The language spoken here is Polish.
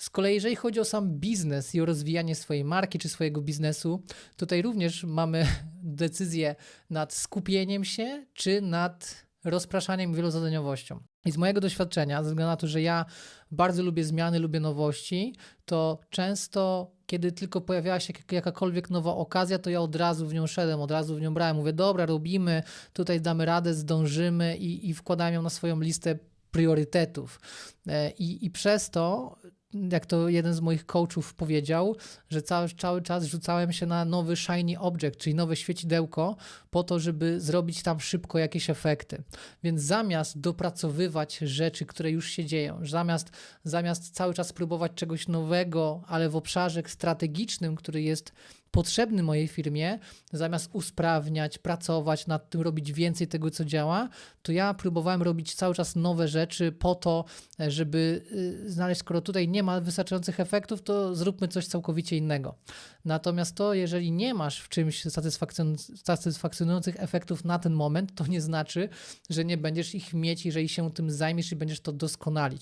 Z kolei, jeżeli chodzi o sam biznes i o rozwijanie swojej marki czy swojego biznesu, tutaj również mamy decyzję nad skupieniem się czy nad rozpraszaniem wielozadaniowością. I z mojego doświadczenia, ze względu na to, że ja bardzo lubię zmiany, lubię nowości, to często, kiedy tylko pojawiała się jak- jakakolwiek nowa okazja, to ja od razu w nią szedłem, od razu w nią brałem. Mówię, dobra, robimy, tutaj damy radę, zdążymy i, i wkładałem ją na swoją listę priorytetów. E, I, I przez to, jak to jeden z moich coachów powiedział, że cały, cały czas rzucałem się na nowy shiny object, czyli nowe świecidełko, po to, żeby zrobić tam szybko jakieś efekty. Więc zamiast dopracowywać rzeczy, które już się dzieją, zamiast, zamiast cały czas próbować czegoś nowego, ale w obszarze strategicznym, który jest potrzebny mojej firmie, zamiast usprawniać, pracować nad tym, robić więcej tego, co działa, to ja próbowałem robić cały czas nowe rzeczy po to, żeby y, znaleźć, skoro tutaj nie ma wystarczających efektów, to zróbmy coś całkowicie innego. Natomiast to, jeżeli nie masz w czymś satysfakcjon- satysfakcjonujących efektów na ten moment, to nie znaczy, że nie będziesz ich mieć, jeżeli się tym zajmiesz i będziesz to doskonalić.